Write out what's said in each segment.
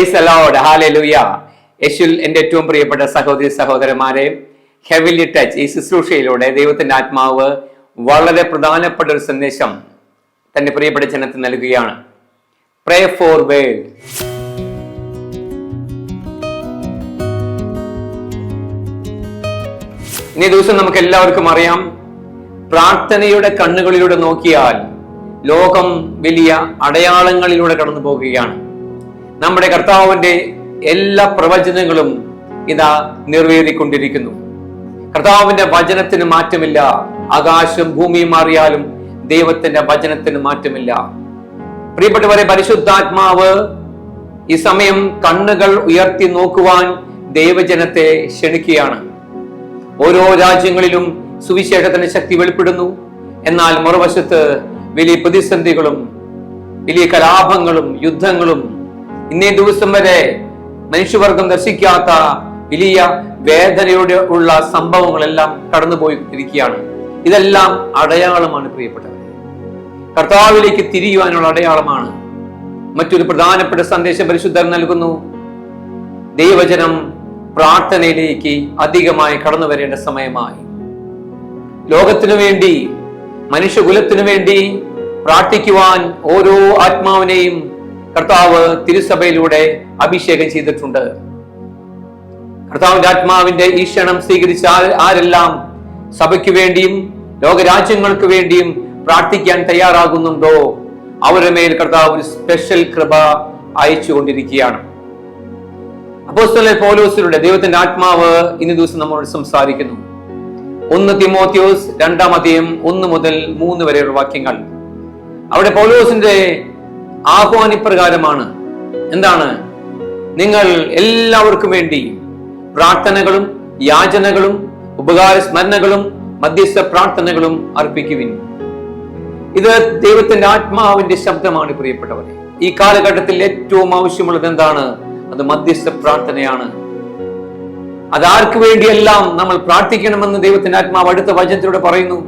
Price allowed ഹാലലുയ യേശുൽ എന്റെ ഏറ്റവും പ്രിയപ്പെട്ട സഹോദരി സഹോദരന്മാരെ ഹെവിലി ടച്ച് ഈ ശുശ്രൂഷയിലൂടെ ദൈവത്തിന്റെ ആത്മാവ് വളരെ പ്രധാനപ്പെട്ട ഒരു സന്ദേശം തന്റെ പ്രിയപ്പെട്ട ജനത്തിന് നൽകുകയാണ്. പ്രേ ഫോർ വേൾഡ് ഇനി ദിവസം നമുക്ക് എല്ലാവർക്കും അറിയാം പ്രാർത്ഥനയുടെ കണ്ണുകളിലൂടെ നോക്കിയാൽ ലോകം വലിയ അടയാളങ്ങളിലൂടെ കടന്നു പോകുകയാണ് നമ്മുടെ കർത്താവിന്റെ എല്ലാ പ്രവചനങ്ങളും ഇതാ നിറവേറിക്കൊണ്ടിരിക്കുന്നു. കർത്താവിന്റെ വചനത്തിന് മാറ്റമില്ല. ആകാശം ഭൂമിയും മാറിയാലും ദൈവത്തിന്റെ വചനത്തിന് മാറ്റമില്ല. പ്രിയപ്പെട്ടവരെ പരിശുദ്ധാത്മാവ് ഈ സമയം കണ്ണുകൾ ഉയർത്തി നോക്കുവാൻ ദൈവജനത്തെ ക്ഷണിക്കുകയാണ്. ഓരോ രാജ്യങ്ങളിലും സുവിശേഷത്തിന് ശക്തി വെളിപ്പെടുന്നു. എന്നാൽ മറുവശത്ത് വലിയ പ്രതിസന്ധികളും വലിയ കലാപങ്ങളും യുദ്ധങ്ങളും ഇന്നേ ദിവസം വരെ മനുഷ്യവർഗം ദർശിക്കാത്ത വലിയ വേദനയോടെ ഉള്ള സംഭവങ്ങളെല്ലാം കടന്നുപോയിരിക്കുകയാണ്. ഇതെല്ലാം അടയാളമാണ് പ്രിയപ്പെട്ടത് കർത്താവിലേക്ക് തിരിയുവാനുള്ള അടയാളമാണ്. മറ്റൊരു പ്രധാനപ്പെട്ട സന്ദേശം പരിശുദ്ധർ നൽകുന്നു. ദൈവജനം പ്രാർത്ഥനയിലേക്ക് അധികമായി കടന്നു വരേണ്ട സമയമായി. ലോകത്തിനു വേണ്ടി മനുഷ്യകുലത്തിനു വേണ്ടി പ്രാർത്ഥിക്കുവാൻ ഓരോ ആത്മാവിനെയും കർത്താവ് തിരുസഭയിലൂടെ അഭിഷേകം ചെയ്തിട്ടുണ്ട്. കർത്താവിന്റെ ആത്മാവിന്റെ ഈ സ്വീകരിച്ച ആരെല്ലാം സഭയ്ക്ക് വേണ്ടിയും ലോകരാജ്യങ്ങൾക്ക് വേണ്ടിയും പ്രാർത്ഥിക്കാൻ തയ്യാറാകുന്നുണ്ടോ? അവരുടെ മേൽ കർത്താവ് ഒരു സ്പെഷ്യൽ കൃപ അയച്ചുകൊണ്ടിരിക്കുകയാണ്. അപ്പോസ്തലൻ പോലോസിലൂടെ ദൈവത്തിന്റെ ആത്മാവ് ഇന്ന് ദിവസം നമ്മളോട് സംസാരിക്കുന്നു. ഒന്ന് തിമോത്യോസ് രണ്ടാം അധ്യയം ഒന്ന് മുതൽ മൂന്ന് വരെയുള്ള വാക്യങ്ങൾ. അവിടെ പൗലോസിന്റെ ആഹ്വാനിപ്രകാരമാണ്. എന്താണ്? നിങ്ങൾ എല്ലാവർക്കും വേണ്ടി പ്രാർത്ഥനകളും യാചനകളും ഉപകാര സ്മരണകളും മധ്യസ്ഥ പ്രാർത്ഥനകളും അർപ്പിക്കുവിൻ. ഇത് ദൈവത്തിന്റെ ആത്മാവിന്റെ ശബ്ദമാണ് പ്രിയപ്പെട്ടവരെ. ഈ കാലഘട്ടത്തിൽ ഏറ്റവും ആവശ്യമുള്ളത് എന്താണ്? അത് മധ്യസ്ഥ പ്രാർത്ഥനയാണ്. അതാർക്ക് വേണ്ടിയെല്ലാം നമ്മൾ പ്രാർത്ഥിക്കണമെന്ന് ദൈവത്തിന്റെ ആത്മാവ് അടുത്ത വചനത്തിലൂടെ പറയുന്നു.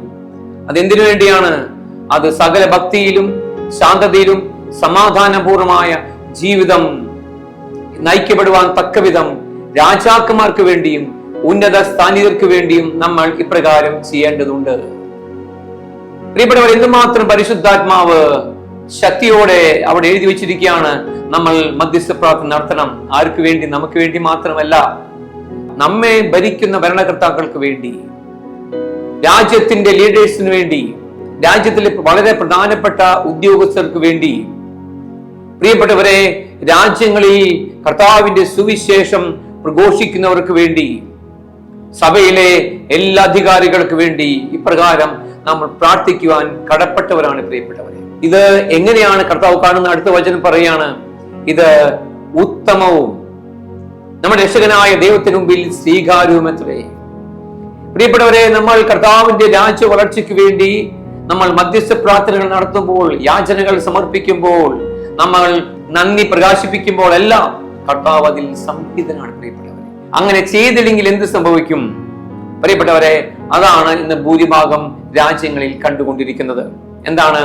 അതെന്തിനു വേണ്ടിയാണ്? അത് സകല ഭക്തിയിലും ശാന്തതയിലും സമാധാനപൂർണമായ ജീവിതം നയിക്കപ്പെടുവാൻ തക്കവിധം രാജാക്കന്മാർക്ക് വേണ്ടിയും ഉന്നത സ്ഥാനികർക്ക് വേണ്ടിയും നമ്മൾ ഇപ്രകാരം ചെയ്യേണ്ടതുണ്ട്. പ്രിയപ്പെട്ടവർ എന്തുമാത്രം പരിശുദ്ധാത്മാവ് ശക്തിയോടെ അവിടെ എഴുതി വെച്ചിരിക്കുകയാണ് നമ്മൾ മധ്യസ്ഥ പ്രാർത്ഥന നടത്തണം. ആർക്ക് വേണ്ടി? നമുക്ക് വേണ്ടി മാത്രമല്ല നമ്മെ ഭരിക്കുന്ന ഭരണകർത്താക്കൾക്ക് വേണ്ടി രാജ്യത്തിന്റെ ലീഡേഴ്സിന് വേണ്ടി രാജ്യത്തിലെ വളരെ പ്രധാനപ്പെട്ട ഉദ്യോഗസ്ഥർക്ക് വേണ്ടി പ്രിയപ്പെട്ടവരെ രാജ്യങ്ങളിൽ കർത്താവിന്റെ സുവിശേഷം പ്രഘോഷിക്കുന്നവർക്ക് വേണ്ടി സഭയിലെ എല്ലാ അധികാരികൾക്ക് വേണ്ടി ഇപ്രകാരം നമ്മൾ പ്രാർത്ഥിക്കുവാൻ കടപ്പെട്ടവരാണ് പ്രിയപ്പെട്ടവരെ. ഇത് എങ്ങനെയാണ് കർത്താവ് കാണുന്ന അടുത്ത വചനം പറയാണ് ഇത് ഉത്തമവും നമ്മുടെ രക്ഷകനായ ദൈവത്തിന് മുമ്പിൽ സ്വീകാര്യവും എത്രേ പ്രിയപ്പെട്ടവരെ നമ്മൾ കർത്താവിന്റെ രാജ്യ വളർച്ചയ്ക്ക് വേണ്ടി നമ്മൾ മധ്യസ്ഥ പ്രാർത്ഥനകൾ നടത്തുമ്പോൾ യാചനകൾ സമർപ്പിക്കുമ്പോൾ നമ്മൾ നന്ദി പ്രകാശിപ്പിക്കുമ്പോൾ എല്ലാം കർത്താവ് അതിൽ സംഹിതനാണ് പ്രിയപ്പെട്ടവരെ. അങ്ങനെ ചെയ്തില്ലെങ്കിൽ എന്ത് സംഭവിക്കും? പ്രിയപ്പെട്ടവരെ അതാണ് ഇന്ന് ഭൂരിഭാഗം രാജ്യങ്ങളിൽ കണ്ടുകൊണ്ടിരിക്കുന്നത്. എന്താണ്?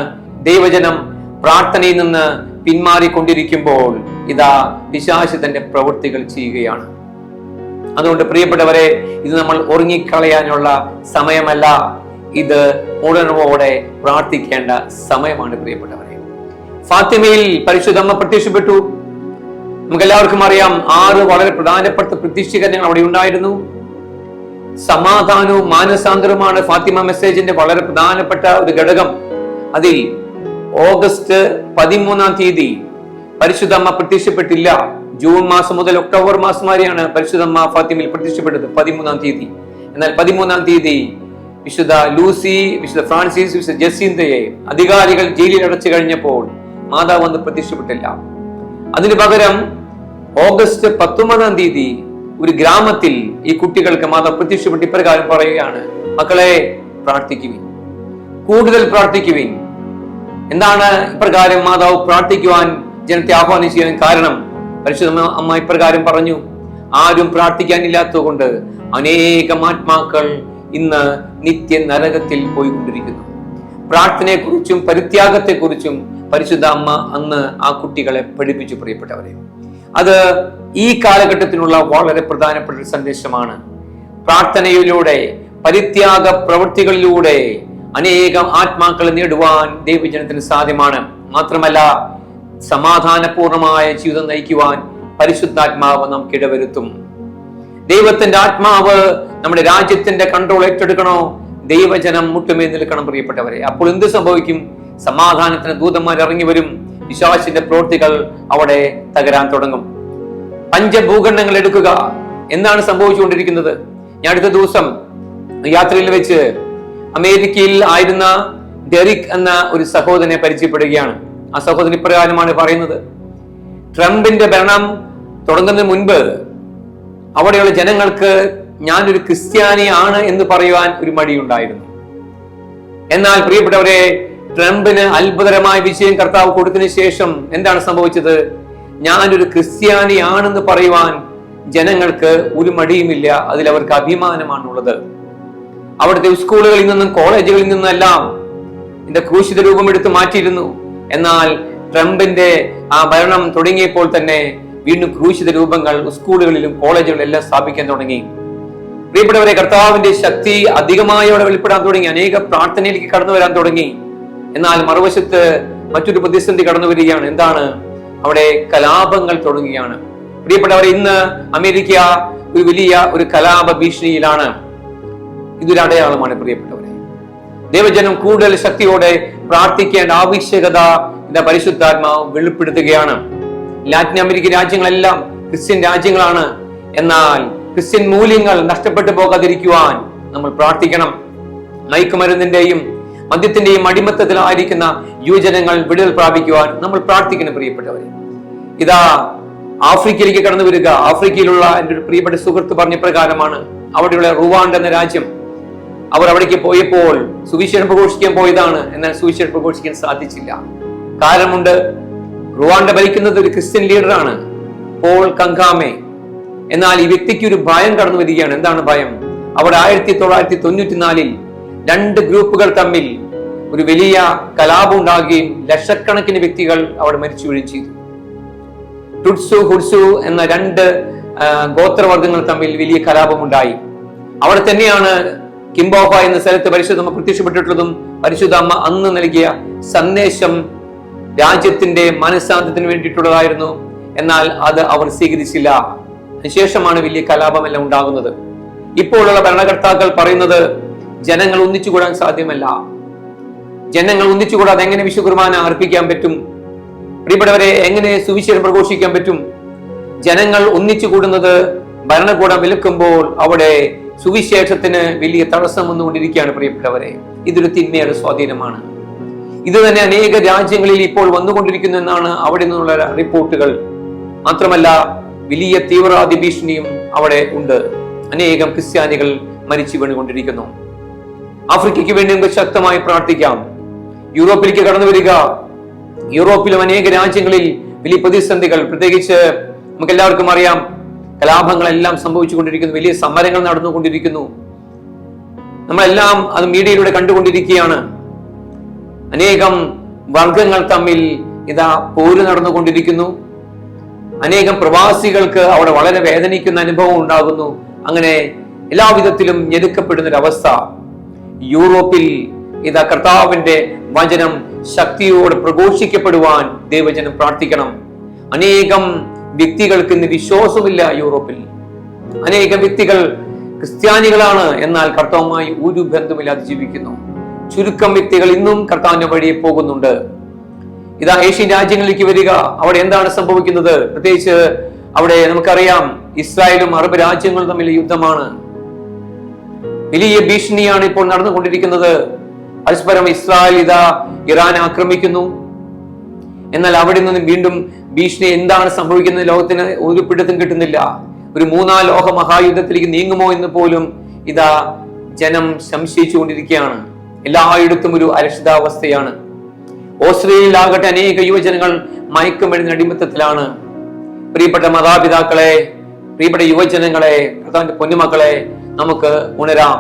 ദൈവജനം പ്രാർത്ഥനയിൽ നിന്ന് പിന്മാറിക്കൊണ്ടിരിക്കുമ്പോൾ ഇതാ പിശാച് തന്റെ പ്രവൃത്തികൾ ചെയ്യുകയാണ്. അതുകൊണ്ട് പ്രിയപ്പെട്ടവരെ ഇത് നമ്മൾ ഉറങ്ങിക്കളയാനുള്ള സമയമല്ല. ഇത് ഉണർവോടെ പ്രാർത്ഥിക്കേണ്ട സമയമാണ് പ്രിയപ്പെട്ടവരെ. ഫാത്തിമയിൽ പരിശുദ്ധമ്മ പ്രത്യക്ഷപ്പെട്ടു. നമുക്ക് എല്ലാവർക്കും അറിയാം ആറ് വളരെ പ്രധാനപ്പെട്ട പ്രത്യക്ഷീകരണങ്ങൾ അവിടെ ഉണ്ടായിരുന്നു. സമാധാനവും മാനസാന്തരവുമാണ് ഫാത്തിമ മെസ്സേജിന്റെ വളരെ പ്രധാനപ്പെട്ട ഒരു ഘടകം. അതിൽ ഓഗസ്റ്റ് പതിമൂന്നാം തീയതി പരിശുദ്ധമ്മ പ്രത്യക്ഷപ്പെട്ടില്ല. ജൂൺ മാസം മുതൽ ഒക്ടോബർ മാസം വരെയാണ് പരിശുദ്ധമ്മ ഫാത്തിമയിൽ പ്രത്യക്ഷപ്പെട്ടത് പതിമൂന്നാം തീയതി. എന്നാൽ പതിമൂന്നാം തീയതി വിശുദ്ധ ലൂസി വിശുദ്ധ ഫ്രാൻസിസ് വിശുദ്ധ ജസീന്തയെ അധികാരികൾ ജയിലിൽ അടച്ചു കഴിഞ്ഞപ്പോൾ മാതാവ് അന്ന് പ്രത്യക്ഷപ്പെട്ടില്ല. അതിനു പകരം ഓഗസ്റ്റ് പത്തൊമ്പതാം തീയതി ഒരു ഗ്രാമത്തിൽ ഈ കുട്ടികൾക്ക് മാതാവ് പ്രത്യക്ഷപ്പെട്ട് ഇപ്രകാരം പറയുകയാണ് മക്കളെ പ്രാർത്ഥിക്കുവിൻ. കൂടുതൽ പ്രാർത്ഥിക്കുവിൻ. എന്താണ് ഇപ്രകാരം മാതാവ് പ്രാർത്ഥിക്കുവാൻ ജനത്തെ ആഹ്വാനം ചെയ്യാൻ കാരണം? പരിശുദ്ധ അമ്മ- ഇപ്രകാരം പറഞ്ഞു ആരും പ്രാർത്ഥിക്കാനില്ലാത്തതുകൊണ്ട് അനേകം ആത്മാക്കൾ ഇന്ന് നിത്യ നരകത്തിൽ പോയിക്കൊണ്ടിരിക്കുന്നു. പ്രാർത്ഥനയെക്കുറിച്ചും പരിത്യാഗത്തെക്കുറിച്ചും പരിശുദ്ധ അമ്മ അന്ന് ആ കുട്ടികളെ പഠിപ്പിച്ചു പ്രിയപ്പെട്ടവരെ. അത് ഈ കാലഘട്ടത്തിനുള്ള വളരെ പ്രധാനപ്പെട്ട ഒരു സന്ദേശമാണ്. പ്രാർത്ഥനയിലൂടെ പരിത്യാഗ പ്രവൃത്തികളിലൂടെ അനേകം ആത്മാക്കളെ നേടുവാൻ ദൈവജനത്തിന് സാധ്യമാണ്. മാത്രമല്ല സമാധാനപൂർണമായ ജീവിതം നയിക്കുവാൻ പരിശുദ്ധാത്മാവ് നമുക്ക് ഇടവരുത്തും ദൈവത്തിന്റെ ആത്മാവ് നമ്മുടെ രാജ്യത്തിന്റെ കൺട്രോൾ ഏറ്റെടുക്കണോ? ദൈവജനം മുട്ടുമേ നിൽക്കണം പ്രിയപ്പെട്ടവരെ. അപ്പോൾ എന്ത് സംഭവിക്കും? സമാധാനത്തിന് ദൂതന്മാർ ഇറങ്ങി വരും. വിശ്വാസിന്റെ പ്രവൃത്തികൾ അവിടെ തകരാൻ തുടങ്ങും. പഞ്ചഭൂഖണ്ഡങ്ങൾ എടുക്കുക. എന്നാണ് സംഭവിച്ചുകൊണ്ടിരിക്കുന്നത്? ഞാൻ അടുത്ത ദിവസം യാത്രയിൽ വെച്ച് അമേരിക്കയിൽ ആയിരുന്ന ഡെറിക് എന്ന ഒരു സഹോദരനെ പരിചയപ്പെടുകയാണ്. ആ സഹോദരൻ ഇപ്രകാരമാണ് പറയുന്നത്. ട്രംപിന്റെ ഭരണം തുടങ്ങുന്നതിന് മുൻപ് അവിടെയുള്ള ജനങ്ങൾക്ക് ഞാനൊരു ക്രിസ്ത്യാനിയാണ് എന്ന് പറയുവാൻ ഒരു മടിയുണ്ടായിരുന്നു. എന്നാൽ പ്രിയപ്പെട്ടവരെ ട്രംപിന് അത്ഭുതകരമായ വിജയം കർത്താവ് കൊടുത്തതിന് ശേഷം എന്താണ് സംഭവിച്ചത്? ഞാനൊരു ക്രിസ്ത്യാനിയാണെന്ന് പറയുവാൻ ജനങ്ങൾക്ക് ഒരു മടിയുമില്ല. അതിൽ അവർക്ക് അഭിമാനമാണുള്ളത്. അവിടുത്തെ സ്കൂളുകളിൽ നിന്നും കോളേജുകളിൽ നിന്നെല്ലാം ഇതിന്റെ ക്രൂശിത രൂപം എടുത്ത് മാറ്റിയിരുന്നു. എന്നാൽ ട്രംപിന്റെ ആ ഭരണം തുടങ്ങിയപ്പോൾ തന്നെ വീണ്ടും ക്രൂശിത രൂപങ്ങൾ സ്കൂളുകളിലും കോളേജുകളിലും എല്ലാം സ്ഥാപിക്കാൻ തുടങ്ങി. പ്രിയപ്പെട്ടവരെ കർത്താവിന്റെ ശക്തി അധികമായി അവിടെ വെളിപ്പെടാൻ തുടങ്ങി. അനേക പ്രാർത്ഥനയിലേക്ക് കടന്നു വരാൻ തുടങ്ങി. എന്നാൽ മറുവശത്ത് മറ്റൊരു പ്രതിസന്ധി കടന്നു വരികയാണ്. എന്താണ്? അവിടെ കലാപങ്ങൾ തുടങ്ങുകയാണ്. പ്രിയപ്പെട്ടവർ ഇന്ന് അമേരിക്ക ഒരു വലിയ ഒരു കലാപ ഭീഷണിയിലാണ്. ഇതൊരു അടയാളമാണ് പ്രിയപ്പെട്ടവരെ. ദൈവജനം കൂടുതൽ ശക്തിയോടെ പ്രാർത്ഥിക്കേണ്ട ആവശ്യകത ഇന്ന് പരിശുദ്ധാത്മാവ് വെളിപ്പെടുത്തുകയാണ്. ലാറ്റിൻ അമേരിക്കൻ രാജ്യങ്ങളെല്ലാം ക്രിസ്ത്യൻ രാജ്യങ്ങളാണ്. എന്നാൽ ക്രിസ്ത്യൻ മൂല്യങ്ങൾ നഷ്ടപ്പെട്ടു പോകാതിരിക്കുവാൻ നമ്മൾ പ്രാർത്ഥിക്കണം. മയക്കുമരുന്നിന്റെയും മദ്യത്തിന്റെയും അടിമത്തത്തിലായിരിക്കുന്ന യുവജനങ്ങൾ വിടുതൽ പ്രാപിക്കുവാൻ നമ്മൾ പ്രാർത്ഥിക്കണം പ്രിയപ്പെട്ടവരെ. ഇതാ ആഫ്രിക്കയിലേക്ക് കടന്നു വരിക. ആഫ്രിക്കയിലുള്ള എന്റെ ഒരു പ്രിയപ്പെട്ട സുഹൃത്ത് പറഞ്ഞ പ്രകാരമാണ് അവിടെയുള്ള റുവാണ്ട് എന്ന രാജ്യം. അവർ അവിടേക്ക് പോയപ്പോൾ സുവിശേഷം പ്രഘോഷിക്കാൻ പോയതാണ്. എന്നാൽ സുവിശേഷം പ്രഘോഷിക്കാൻ സാധിച്ചില്ല. കാരണമുണ്ട് റുവാണ്ട ഭരിക്കുന്നത് ഒരു ക്രിസ്ത്യൻ ലീഡറാണ് പോൾ കങ്കാമെ. എന്നാൽ ഈ വ്യക്തിക്ക് ഒരു ഭയം കടന്നു വരികയാണ്. എന്താണ് ഭയം? അവിടെ ആയിരത്തി തൊള്ളായിരത്തി തൊണ്ണൂറ്റിനാലിൽ രണ്ട് ഗ്രൂപ്പുകൾ തമ്മിൽ ഒരു വലിയ കലാപം ഉണ്ടാകുകയും ലക്ഷക്കണക്കിന് വ്യക്തികൾ അവിടെ മരിച്ചു വീഴുകയും ചെയ്തു. ടുട്സു ഹുഡ്സു എന്ന രണ്ട് ഗോത്രവർഗങ്ങൾ തമ്മിൽ വലിയ കലാപമുണ്ടായി. അവിടെ തന്നെയാണ് കിംബോഫ എന്ന സ്ഥലത്ത് പരിശുദ്ധമ്മ പ്രത്യക്ഷപ്പെട്ടിട്ടുള്ളതും പരിശുദ്ധ അമ്മ അന്ന് നൽകിയ സന്ദേശം രാജ്യത്തിന്റെ മനഃശാന്തത്തിന് വേണ്ടിയിട്ടുള്ളതായിരുന്നു. എന്നാൽ അത് അവർ സ്വീകരിച്ചില്ല. അതിനുശേഷമാണ് വലിയ കലാപമെല്ലാം ഉണ്ടാകുന്നത്. ഇപ്പോഴുള്ള ഭരണകർത്താക്കൾ പറയുന്നത് ജനങ്ങൾ ഒന്നിച്ചുകൂടാൻ സാധ്യമല്ല. ജനങ്ങൾ ഒന്നിച്ചുകൂടാതെ എങ്ങനെ വിശ്വകുർബാന അർപ്പിക്കാൻ പറ്റും? പ്രിയപ്പെട്ടവരെ എങ്ങനെ സുവിശേഷം പ്രഘോഷിക്കാൻ പറ്റും? ജനങ്ങൾ ഒന്നിച്ചു കൂടുന്നത് ഭരണകൂടം വിലക്കുമ്പോൾ അവിടെ സുവിശേഷത്തിന് വലിയ തടസ്സം വന്നുകൊണ്ടിരിക്കുകയാണ് പ്രിയപ്പെട്ടവരെ. ഇതൊരു തിന്മയുടെ സ്വാധീനമാണ്. ഇത് തന്നെ അനേക രാജ്യങ്ങളിൽ ഇപ്പോൾ വന്നുകൊണ്ടിരിക്കുന്നു എന്നാണ് അവിടെ നിന്നുള്ള റിപ്പോർട്ടുകൾ. മാത്രമല്ല വലിയ തീവ്രവാദി ഭീഷണിയും അവിടെ ഉണ്ട്. അനേകം ക്രിസ്ത്യാനികൾ മരിച്ചു വീണുകൊണ്ടിരിക്കുന്നു. ആഫ്രിക്കയ്ക്ക് വേണ്ടി നമുക്ക് ശക്തമായി പ്രാർത്ഥിക്കാം. യൂറോപ്പിലേക്ക് കടന്നു വരിക. യൂറോപ്പിലും അനേക രാജ്യങ്ങളിൽ വലിയ പ്രതിസന്ധികൾ. പ്രത്യേകിച്ച് നമുക്ക് എല്ലാവർക്കും അറിയാം കലാപങ്ങളെല്ലാം സംഭവിച്ചുകൊണ്ടിരിക്കുന്നു വലിയ സമരങ്ങൾ നടന്നുകൊണ്ടിരിക്കുന്നു. നമ്മളെല്ലാം അത് മീഡിയയിലൂടെ കണ്ടുകൊണ്ടിരിക്കുകയാണ്. അനേകം വർഗങ്ങൾ തമ്മിൽ ഇതാ പോര് നടന്നുകൊണ്ടിരിക്കുന്നു. അനേകം പ്രവാസികൾക്ക് അവിടെ വളരെ വേദനിക്കുന്ന അനുഭവം ഉണ്ടാകുന്നു. അങ്ങനെ എല്ലാവിധത്തിലും ഞെരുക്കപ്പെടുന്ന ഒരു അവസ്ഥ യൂറോപ്പിൽ ഇതാ കർത്താവിന്റെ വചനം ശക്തിയോടെ പ്രഘോഷിക്കപ്പെടുവാൻ ദൈവജനം പ്രാർത്ഥിക്കണം. അനേകം വ്യക്തികൾക്ക് ഇന്ന് വിശ്വാസമില്ല യൂറോപ്പിൽ. അനേകം വ്യക്തികൾ ക്രിസ്ത്യാനികളാണ് എന്നാൽ കർത്താവുമായി ഒരു ബന്ധമില്ലാതെ ജീവിക്കുന്നു. ചുരുക്കം വ്യക്തികൾ ഇന്നും കർത്താവിന്റെ വഴിയെ പോകുന്നുണ്ട്. ഇതാ ഏഷ്യൻ രാജ്യങ്ങളിലേക്ക് വരിക. അവിടെ എന്താണ് സംഭവിക്കുന്നത്? പ്രത്യേകിച്ച് അവിടെ നമുക്കറിയാം ഇസ്രായേലും അറബ് രാജ്യങ്ങളും തമ്മിൽ യുദ്ധമാണ്. വലിയ ഭീഷണിയാണ് ഇപ്പോൾ നടന്നുകൊണ്ടിരിക്കുന്നത്. പരസ്പരം ഇസ്രായേൽ ഇതാ ഇറാൻ ആക്രമിക്കുന്നു. എന്നാൽ അവിടെ നിന്നും വീണ്ടും ഭീഷണി എന്താണ് സംഭവിക്കുന്നത് ലോകത്തിന് ഒരു പിടുത്തം കിട്ടുന്നില്ല. ഒരു മൂന്നാം ലോക മഹായുദ്ധത്തിലേക്ക് നീങ്ങുമോ എന്ന് പോലും ഇതാ ജനം സംശയിച്ചുകൊണ്ടിരിക്കുകയാണ്. എല്ലായിടത്തും ഒരു അരക്ഷിതാവസ്ഥയാണ് ഓസ്ട്രേലിയയിലാകട്ടെ അനേക യുവജനങ്ങൾ മയക്കുമരുന്ന് അടിമത്തത്തിലാണ്. പ്രിയപ്പെട്ട മാതാപിതാക്കളെ പ്രിയപ്പെട്ട യുവജനങ്ങളെ പ്രധാന പൊന്നുമക്കളെ നമുക്ക് ഉണരാം.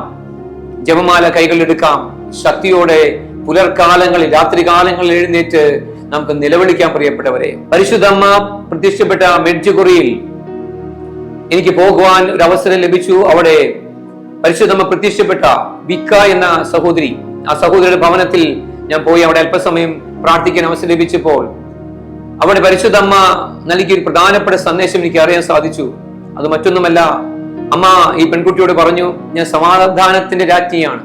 ജപമാല കൈകളിലെടുക്കാം ശക്തിയോടെ പുലർക്കാലങ്ങളിൽ രാത്രികാലങ്ങളിൽ എഴുന്നേറ്റ് നമുക്ക് നിലവിളിക്കാൻ പ്രിയപ്പെട്ടവരെ. പരിശുദ്ധമ്മ പ്രത്യക്ഷപ്പെട്ട മെഡ്ജുകുറിയിൽ എനിക്ക് പോകുവാൻ ഒരു അവസരം ലഭിച്ചു. അവിടെ പരിശുദ്ധമ്മ പ്രത്യക്ഷപ്പെട്ട വിക്ക എന്ന സഹോദരി ആ സഹോദരിയുടെ ഭവനത്തിൽ ഞാൻ പോയി അവിടെ അല്പസമയം പ്രാർത്ഥിക്കാൻ അവസരം ലഭിച്ചപ്പോൾ അവിടെ പരിശുദ്ധമ്മ നൽകിയ ഒരു പ്രധാനപ്പെട്ട സന്ദേശം എനിക്ക് അറിയാൻ സാധിച്ചു. അത് മറ്റൊന്നുമല്ല അമ്മ ഈ പെൺകുട്ടിയോട് പറഞ്ഞു ഞാൻ സമാധാനത്തിന്റെ രാജ്ഞിയാണ്.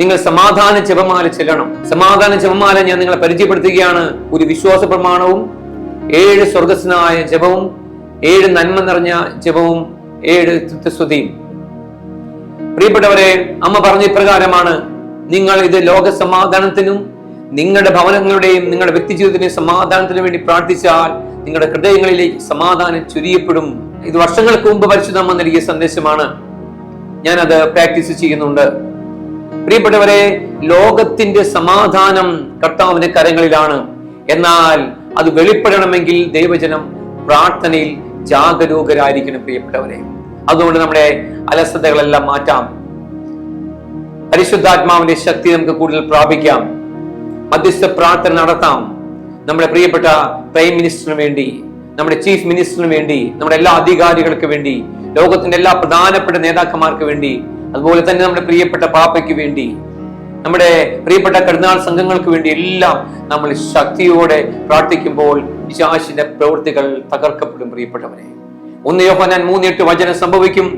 നിങ്ങൾ സമാധാന ജപമാല ചെല്ലണം. സമാധാന ജപമാല ഞാൻ നിങ്ങളെ പരിചയപ്പെടുത്തുകയാണ്. ഒരു വിശ്വാസ പ്രമാണവും ഏഴ് സ്വർഗസ്നായ ജപവും ഏഴ് നന്മ നിറഞ്ഞ ജപവും ഏഴ് തൃത്വസ്തുതിയും പ്രിയപ്പെട്ടവരെ അമ്മ പറഞ്ഞ ഇപ്രകാരമാണ് നിങ്ങൾ ഇത് ലോക സമാധാനത്തിനും നിങ്ങളുടെ ഭവനങ്ങളുടെയും നിങ്ങളുടെ വ്യക്തി ജീവിതത്തിന്റെയും സമാധാനത്തിനു വേണ്ടി പ്രാർത്ഥിച്ചാൽ നിങ്ങളുടെ ഹൃദയങ്ങളിലേക്ക് സമാധാനം ചുരിയപ്പെടും. ഇത് വർഷങ്ങൾക്ക് മുമ്പ് പരിശുദ്ധമ്മ നൽകിയ സന്ദേശമാണ്. ഞാനത് പ്രാക്ടീസ് ചെയ്യുന്നുണ്ട്. പ്രിയപ്പെട്ടവരെ ലോകത്തിന്റെ സമാധാനം കർത്താവിന്റെ കരങ്ങളിലാണ്. എന്നാൽ അത് വെളിപ്പെടണമെങ്കിൽ ദൈവജനം പ്രാർത്ഥനയിൽ ജാഗരൂകരായിരിക്കണം പ്രിയപ്പെട്ടവരെ. അതുകൊണ്ട് നമ്മുടെ അലസതകളെല്ലാം മാറ്റാം. പരിശുദ്ധാത്മാവിന്റെ ശക്തി നമുക്ക് കൂടുതൽ പ്രാപിക്കാം. മധ്യസ്ഥ പ്രാർത്ഥന നടത്താം. നമ്മുടെ പ്രിയപ്പെട്ട പ്രൈം മിനിസ്റ്ററിന് വേണ്ടി നമ്മുടെ ചീഫ് മിനിസ്റ്ററിന് വേണ്ടി നമ്മുടെ എല്ലാ അധികാരികൾക്ക് വേണ്ടി ലോകത്തിന്റെ എല്ലാ പ്രധാനപ്പെട്ട നേതാക്കന്മാർക്ക് വേണ്ടി അതുപോലെ തന്നെ നമ്മുടെ പ്രിയപ്പെട്ട പാപ്പയ്ക്ക് വേണ്ടി നമ്മുടെ പ്രിയപ്പെട്ട കരുനാൾ സംഘങ്ങൾക്ക് വേണ്ടി എല്ലാം നമ്മൾ ശക്തിയോടെ പ്രാർത്ഥിക്കുമ്പോൾ പിശാചിന്റെ പ്രവൃത്തികൾ തകർക്കപ്പെടും പ്രിയപ്പെട്ടവരെ. ഒന്ന് യോഹനാൻ മൂന്നെട്ട് വചനം സംഭവിക്കും.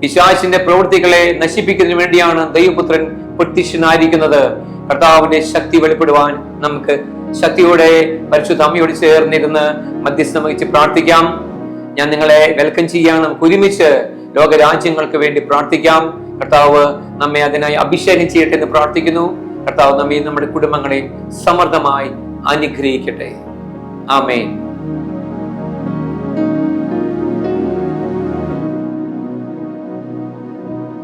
പിശാചിന്റെ പ്രവൃത്തികളെ നശിപ്പിക്കുന്നതിന് വേണ്ടിയാണ് ദൈവപുത്രൻ പ്രത്യക്ഷനായിരിക്കുന്നത്. കർത്താവിന്റെ ശക്തി വെളിപ്പെടുവാൻ നമുക്ക് ശക്തിയോടെ പരിശുദ്ധ അമ്മയോട് ചേർന്നിരുന്ന് മധ്യസ്ഥം വഹിച്ച് പ്രാർത്ഥിക്കാം. ഞാൻ നിങ്ങളെ വെൽക്കം ചെയ്യാൻ നമുക്ക് ഒരുമിച്ച് ലോകരാജ്യങ്ങൾക്ക് വേണ്ടി പ്രാർത്ഥിക്കാം. കർത്താവ് നമ്മെ അതിനായി അഭിഷേകം ചെയ്യട്ടെ എന്ന് പ്രാർത്ഥിക്കുന്നു. കർത്താവ് നമ്മെ നമ്മുടെ കുടുംബങ്ങളെ സമൃദ്ധമായി അനുഗ്രഹിക്കട്ടെ. ആമേൻ.